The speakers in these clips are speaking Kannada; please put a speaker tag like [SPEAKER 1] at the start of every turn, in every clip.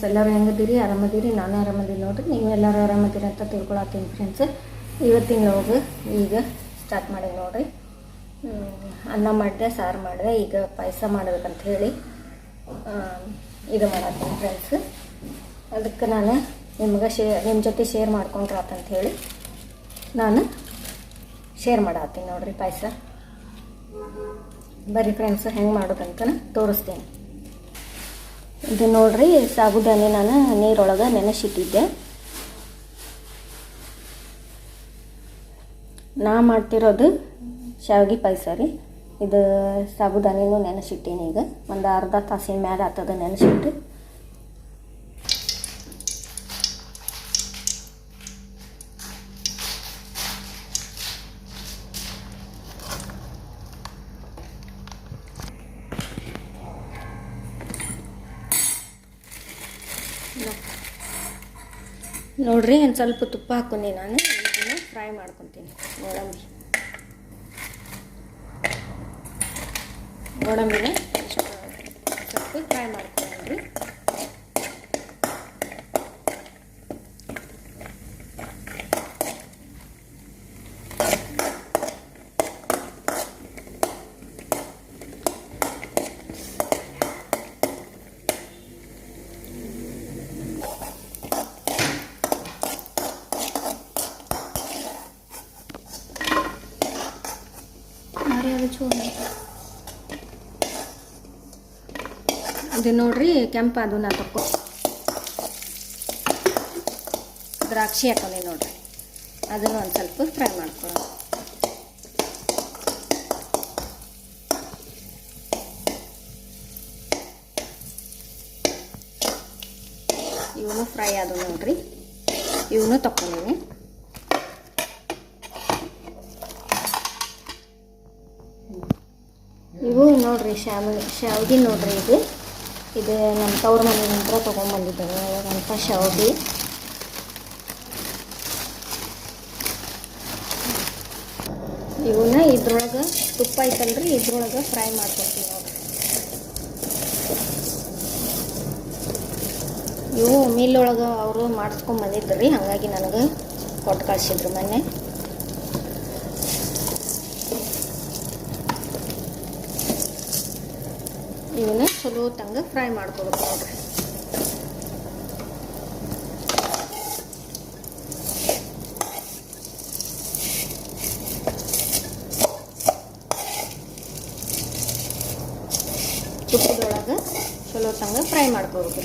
[SPEAKER 1] ಫ್ರೆಂಡ್ಸ್ ಎಲ್ಲರೂ ಹೆಂಗದಿರಿ ಆರಾಮದಿರಿ? ನಾನು ಆರಾಮದೀನಿ ನೋಡ್ರಿ. ನೀವು ಎಲ್ಲರೂ ಆರಾಮದಿರಿ ಅಂತ ತಿಳ್ಕೊಳತ್ತೀನಿ ಫ್ರೆಂಡ್ಸ್ ಇವತ್ತಿನ ಲೋಗ ಈಗ ಸ್ಟಾರ್ಟ್ ಮಾಡಿ ನೋಡ್ರಿ. ಅನ್ನ ಮಾಡಿದೆ, ಸಾರು ಮಾಡಿದೆ, ಈಗ ಪಾಯಸ ಮಾಡ್ಬೇಕಂತ ಹೇಳಿ ಇದು ಮಾಡತ್ತೀನಿ ಫ್ರೆಂಡ್ಸ್ ಅದಕ್ಕೆ ನಾನು ನಿಮ್ಗೆ ಶೇ ನಿಮ್ಮ ಜೊತೆ ಶೇರ್ ಮಾಡ್ಕೊಂಡ್ರಾತಂತ ಹೇಳಿ ನಾನು ಶೇರ್ ಮಾಡತ್ತೀನಿ ನೋಡ್ರಿ ಪಾಯಸ. ಬರ್ರಿ ಫ್ರೆಂಡ್ಸ್ ಹೆಂಗೆ ಮಾಡೋದಂತ ತೋರಿಸ್ತೀನಿ. ಇದು ನೋಡ್ರಿ, ಸಾಬುದಾನಿ ನಾನು ನೀರೊಳಗೆ ನೆನೆಸಿಟ್ಟಿದ್ದೆ. ನಾ ಮಾಡ್ತಿರೋದು ಶಾವಿಗೆ ಪಾಯಸ ರೀ. ಇದು ಸಾಬುದಾನಿನೂ ನೆನೆಸಿಟ್ಟೀನಿ ಈಗ. ಒಂದು ಅರ್ಧ ತಾಸಿನ ಮ್ಯಾಲ ಆತದ ನೆನೆಸಿಟ್ಟು ನೋಡ್ರಿ ಒಂದು ಸ್ವಲ್ಪ ತುಪ್ಪ ಹಾಕೊಂಡಿ ನಾನು. ಇದನ್ನು ಫ್ರೈ ಮಾಡ್ಕೊತೀನಿ. ಗೋಡಂಬಿ. ಗೋಡಂಬಿನ ಸ್ವಲ್ಪ ಫ್ರೈ ಮಾಡ್ಕೊಂಡ್ರಿ ಇದು ನೋಡ್ರಿ ಕೆಂಪಾದು ನಾ ತಕ್ಕೋ ದ್ರಾಕ್ಷಿ ಹಾಕೊಂಡಿ ನೋಡ್ರಿ. ಅದನ್ನು ಒಂದು ಸ್ವಲ್ಪ ಫ್ರೈ ಮಾಡ್ಕೊಳ್ಳೋಣ ಇವನು ಫ್ರೈ ಆದವು ನೋಡ್ರಿ. ಇವನು ತಗೊಂಡಿನಿ ಇವು ನೋಡ್ರಿ ಶಾವ ಶಾವಿಗೆ ನೋಡ್ರಿ ಇದು. ಇದು ನಮ್ಮ ತವ್ರ ಮನೆ ನಂತರ ತೊಗೊಂಬಂದಿದ್ದೇನೆ ಅಂತ ಶಾವಿಗೆ ಇವನ್ನ ಇದ್ರೊಳಗೆ ತುಪ್ಪ ಐತಲ್ರಿ, ಇದ್ರೊಳಗೆ ಫ್ರೈ ಮಾಡ್ಕೊತೀವಿ ಇವು ಮಿಲ್ ಒಳಗೆ ಅವರು ಮಾಡಿಸ್ಕೊಂಬಂದಿದ್ರಿ ಹಾಗಾಗಿ ನನಗೆ ಕೊಟ್ಟು ಕಳಿಸಿದ್ರು ಮೊನ್ನೆ. ಇವನ್ನ ಚಲೋ ತಂಗ ಫ್ರೈ ಮಾಡ್ಕೋಬೇಕು ನೋಡ್ರಿ. ತುಪ್ಪದೊಳಗೆ ಚಲೋ ತಂಗ ಫ್ರೈ ಮಾಡ್ಕೋಬೇಕು.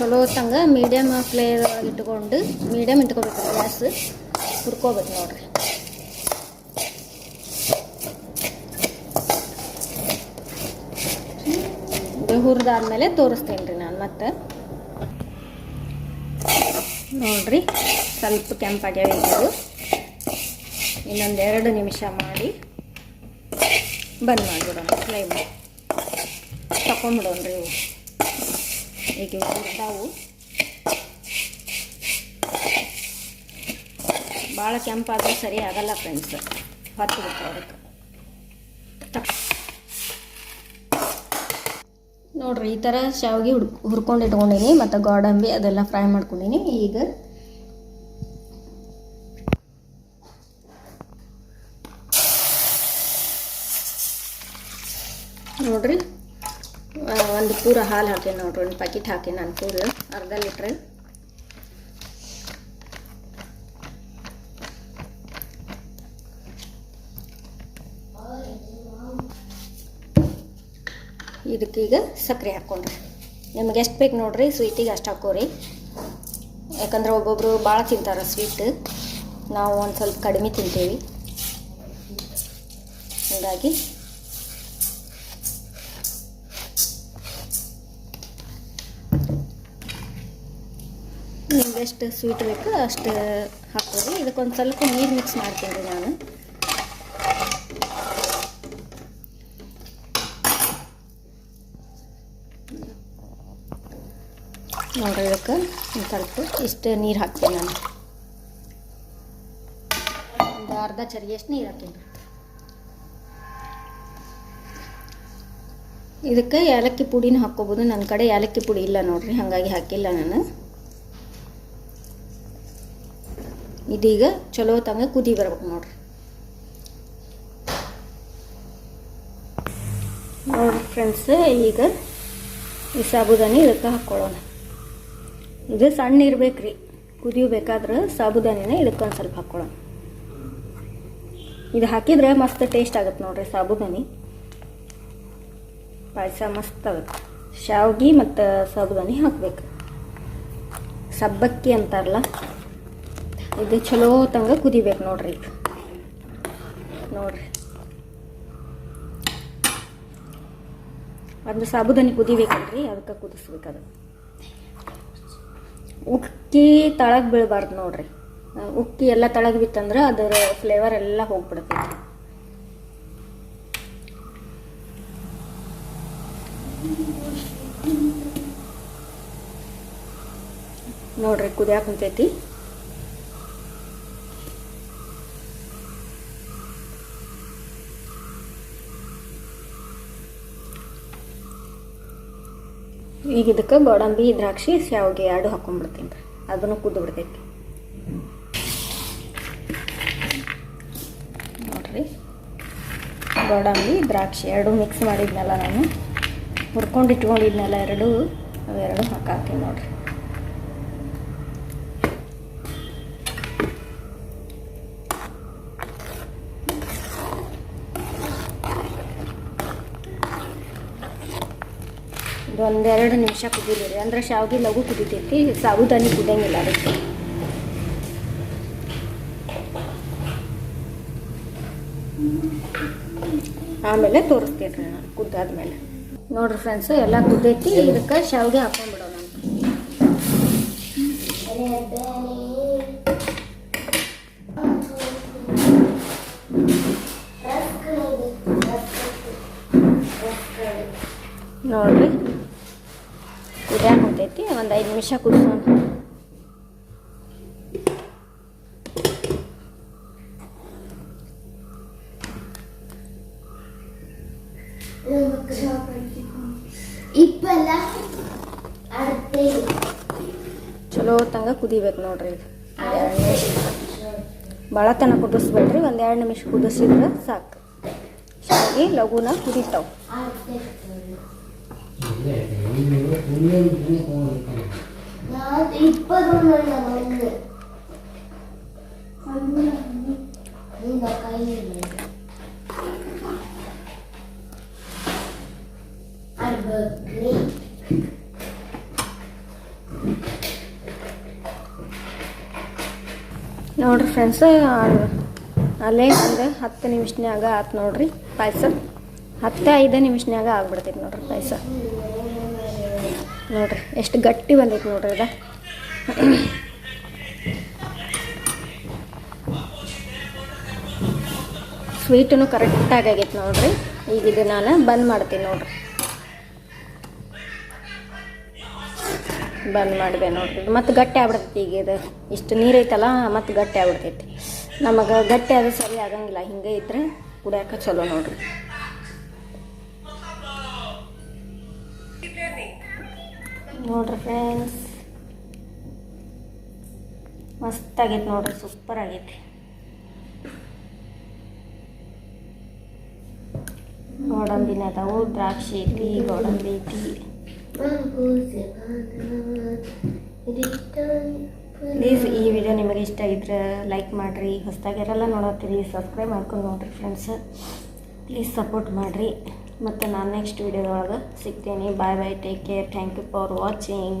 [SPEAKER 1] ಚಲೋ ಹೊತ್ತಂಗೆ ಮೀಡಿಯಮ್ ಫ್ಲೇರ್ ಒಳಗೆ ಇಟ್ಕೊಂಡು ಮೀಡಿಯಮ್ ಇಟ್ಕೋಬೇಕು ಗ್ಯಾಸ್. ಹುರ್ಕೋಬೇಕು ನೋಡ್ರಿ. ಹುರಿದಾದ್ಮೇಲೆ ತೋರಿಸ್ತೇನೆ ರೀ ನಾನು ಮತ್ತೆ. ನೋಡ್ರಿ, ಸ್ವಲ್ಪ ಕೆಂಪಾಗ್ಯಾವ ಇದು ಇನ್ನೊಂದು ಎರಡು ನಿಮಿಷ ಮಾಡಿ ಬಂದ್ ಮಾಡಿಬಿಡೋಣ. ಫ್ಲೇಮ್ ತಗೊಂಡ್ಬಿಡೋಣ್ರಿ ಇವು. ರೀ ಹುರ್ದಾವು ಭಾಳ ಕೆಂಪಾದ್ರೆ ಸರಿ ಆಗಲ್ಲ ಫ್ರೆಂಡ್ಸ್ ಹೊತ್ತು ಅದಕ್ಕೆ. ನೋಡ್ರಿ, ಈ ಥರ ಶಾವಿಗೆ ಹುಡ್, ಹುರ್ಕೊಂಡು ಇಟ್ಕೊಂಡೀನಿ, ಮತ್ತು ಗೋಡಂಬಿ ಅದೆಲ್ಲ ಫ್ರೈ ಮಾಡ್ಕೊಂಡೀನಿ. ಈಗ ನೋಡ್ರಿ ಒಂದು ಪೂರ ಹಾಲು ಹಾಕಿ ನೋಡ್ರಿ, ಒಂದು ಪ್ಯಾಕೆಟ್ ಹಾಕಿ ನಾನು ಪೂರ ಅರ್ಧ ಲೀಟ್ರ್. ಇದಕ್ಕೀಗ ಸಕ್ಕರೆ ಹಾಕ್ಕೊಂಡ್ರಿ. ನಿಮ್ಗೆ ಎಷ್ಟು ಬೇಕು ನೋಡ್ರಿ ಸ್ವೀಟಿಗೆ ಅಷ್ಟು ಹಾಕೋರಿ. ಯಾಕಂದ್ರೆ ಒಬ್ಬೊಬ್ರು ಭಾಳ ತಿಂತಾರೆ ಸ್ವೀಟ್ ನಾವು ಒಂದು ಸ್ವಲ್ಪ ಕಡಿಮೆ ತಿಂತೀವಿ. ಹೀಗಾಗಿ ನಿಮ್ಗೆ ಎಷ್ಟು ಸ್ವೀಟ್ ಬೇಕು ಅಷ್ಟು ಹಾಕೋರಿ ಇದಕ್ಕೊಂದು ಸ್ವಲ್ಪ ನೀರು ಮಿಕ್ಸ್ ಮಾಡ್ತೀನಿ ರೀ ನಾನು. ನೋಡ್ರಿ ಇದಕ್ಕೆ ಒಂದು ಸ್ವಲ್ಪ ಇಷ್ಟು ನೀರು ಹಾಕ್ತೀನಿ ನಾನು. ಒಂದು ಅರ್ಧ ಎಷ್ಟು ನೀರು ಹಾಕ್ತೀನಿ. ಇದಕ್ಕೆ ಏಲಕ್ಕಿ ಪುಡಿನ ಹಾಕ್ಕೋಬೋದು. ನನ್ನ ಕಡೆ ಏಲಕ್ಕಿ ಪುಡಿ ಇಲ್ಲ ನೋಡ್ರಿ, ಹಾಗಾಗಿ ಹಾಕಿಲ್ಲ ನಾನು. ಇದೀಗ ಚಲೋ ತಂಗ ಕುದಿ ಬರ್ಬೇಕು ನೋಡ್ರಿ. ನೋಡ್ರಿ ಫ್ರೆಂಡ್ಸ್ ಈಗ ಈ ಸಾಬುದಾನಿ ಇದಕ್ಕೆ ಹಾಕ್ಕೊಳ್ಳೋಣ. ಇದು ಸಣ್ಣ ಇರ್ಬೇಕ್ರಿ ಕುದಿಯಬೇಕಾದ್ರೆ ಸಾಬುದಾನಿನ ಇದಕ್ಕೆ ಒಂದು ಸ್ವಲ್ಪ ಹಾಕ್ಕೊಳ್ಳೋಣ. ಇದು ಹಾಕಿದ್ರೆ ಮಸ್ತ್ ಟೇಸ್ಟ್ ಆಗುತ್ತೆ ನೋಡ್ರಿ ಸಾಬುದಾನಿ. ಪಾಯಸ ಮಸ್ತ್ ಆಗುತ್ತೆ ಶಾವ್ಗೆ ಮತ್ತು ಸಾಬುದಾನಿ ಹಾಕ್ಬೇಕು. ಸಬ್ಬಕ್ಕಿ ಅಂತಾರಲ್ಲ, ಇದು ಚಲೋ ತಂಗ ಕುದಿಬೇಕು ನೋಡ್ರಿ ಇದು ನೋಡ್ರಿ. ಒಂದು ಸಾಬುದಾನಿ ಕುದಿಬೇಕಲ್ರಿ, ಅದಕ್ಕೆ ಕುದಿಸ್ಬೇಕು ಅದು. ಉಕ್ಕಿ ತಳಗೆ ಬೀಳಬಾರ್ದು ನೋಡ್ರಿ. ಉಕ್ಕಿ ಎಲ್ಲ ತಳಗೆ ಬಿತ್ತಂದ್ರೆ ಅದರ ಫ್ಲೇವರ್ ಎಲ್ಲ ಹೋಗ್ಬಿಡ್ತೈತಿ. ನೋಡ್ರಿ ಕುದಿಯಾಕ ಕುಂತೈತಿ. ಈಗ ಇದಕ್ಕೆ ಗೋಡಂಬಿ, ದ್ರಾಕ್ಷಿ ಶಾವಿಗೆ ಎರಡು ಹಾಕೊಂಡ್ಬಿಡ್ತೀನಿ ರೀ. ಅದನ್ನು ಕುದ್ದು ಬಿಡ್ತೈತಿ ನೋಡ್ರಿ. ಗೋಡಂಬಿ, ದ್ರಾಕ್ಷಿ ಎರಡು ಮಿಕ್ಸ್ ಮಾಡಿದ್ನಲ್ಲ ನಾನು. ಹುರ್ಕೊಂಡು ಇಟ್ಕೊಂಡಿದ್ನಲ್ಲ ಎರಡು ಅವೆರಡು ಹಾಕಾಕ್ತೀನಿ ನೋಡ್ರಿ. ಇದು ಒಂದೆರಡು ನಿಮಿಷ ಕುದೀರಿ ಅಂದ್ರೆ ಶಾವಿಗೆ ಲಘು ಕುದಿತೈತಿ ಸಾಬುದಾನಿ ಕುದಿಯಂಗಿಲ್ಲ ಅದಕ್ಕೆ. ಆಮೇಲೆ ತೋರಿಸ್ತೀನಿ ರೀ ಕುದ್ದಾದ್ಮೇಲೆ. ನೋಡ್ರಿ ಫ್ರೆಂಡ್ಸು ಎಲ್ಲ ಕುದ್ದೈತಿ ಇದಕ್ಕೆ ಶಾವಿಗೆ ಹಾಕೊಂಡ್ಬಿಡೋಣ. ನೋಡ್ರಿ ಕುದಿಯಾಕ ಹೋಗ್ತೈತಿ ಒಂದು ಐದು ನಿಮಿಷ ಕುದಿಸೋಣ ತಂಗ ಕುದಿಬೇಕು ನೋಡ್ರಿ ಇದು ಎರಡು ನಿಮಿಷ ಭಾಳ ತನಕ ಕುದಿಸ್ಬೇಡ್ರಿ ಒಂದು ಎರಡು ನಿಮಿಷ ಕುದಿಸಿದ್ರೆ ಸಾಕು. ಶಾವಿಗೆ, ಲಘುನ ಕುದಿತಾವ.
[SPEAKER 2] ಇಪ್ಪತ್ತೊಂದು ನನ್ನ ಒಂದು ನಿನ್ನ ಕೈಯಲ್ಲಿ ಅರ್ಬಗ್ರಿ
[SPEAKER 1] ನೋಡ್ರಿ ಫ್ರೆಂಡ್ಸ್ ಅಲ್ಲೇ ಒಂದು ಹತ್ತು ನಿಮಿಷನ್ಯಾಗ ಆತು ನೋಡ್ರಿ ಪಾಯಸ. ಹತ್ತು ಐದು ನಿಮಿಷನ್ಯಾಗ ಆಗ್ಬಿಡ್ತೈತಿ ನೋಡ್ರಿ ಪಾಯಸ. ನೋಡ್ರಿ, ಎಷ್ಟು ಗಟ್ಟಿ ಬಂದೈತಿ ನೋಡ್ರಿ ಅದ. ಸ್ವೀಟೂ ಕರೆಕ್ಟಾಗಿ ಆಗೈತೆ ನೋಡ್ರಿ. ಈಗ ಇದು ನಾನು ಬಂದ್ ಮಾಡ್ತೀನಿ ನೋಡ್ರಿ. ಬಂದ್ ಮಾಡಿದೆ ನೋಡ್ರಿ. ಮತ್ತು ಗಟ್ಟಿ ಆಗ್ಬಿಡ್ತೈತಿ ಈಗ ಇದು. ಇಷ್ಟು ನೀರು ಐತಲ್ಲ, ಮತ್ತೆ ಗಟ್ಟಿ ಆಗ್ಬಿಡ್ತೈತಿ. ನಮಗೆ ಗಟ್ಟಿ ಅದು ಸರಿ ಆಗಂಗಿಲ್ಲ. ಹಿಂಗೆ ಇದ್ರೆ ಕುಡಿಯಕ್ಕೆ ಚಲೋ ನೋಡ್ರಿ. ನೋಡ್ರಿ ಫ್ರೆಂಡ್ಸ್ ಮಸ್ತ್ ಆಗೈತೆ ನೋಡ್ರಿ ಸೂಪರ್ ಆಗೈತಿ. ಗೋಡಂಬಿನ ಅದಾವು ದ್ರಾಕ್ಷಿ ಐತಿ, ಗೋಡಂಬಿ ಐತಿ. ಪ್ಲೀಸ್ ಈ ವಿಡಿಯೋ ನಿಮಗೆ ಇಷ್ಟ ಆಗಿದ್ರೆ ಲೈಕ್ ಮಾಡಿರಿ. ಹೊಸ್ದಾಗಿರಲ್ಲ ನೋಡತ್ತೀರಿ ಸಬ್ಸ್ಕ್ರೈಬ್ ಮಾಡ್ಕೊಂಡು ನೋಡ್ರಿ ಫ್ರೆಂಡ್ಸ್ ಪ್ಲೀಸ್ ಸಪೋರ್ಟ್ ಮಾಡಿರಿ. ಮತ್ತು ನಾನು ನೆಕ್ಸ್ಟ್ ವಿಡಿಯೋದೊಳಗೆ ಸಿಗ್ತೀನಿ. Bye bye take care thank you for watching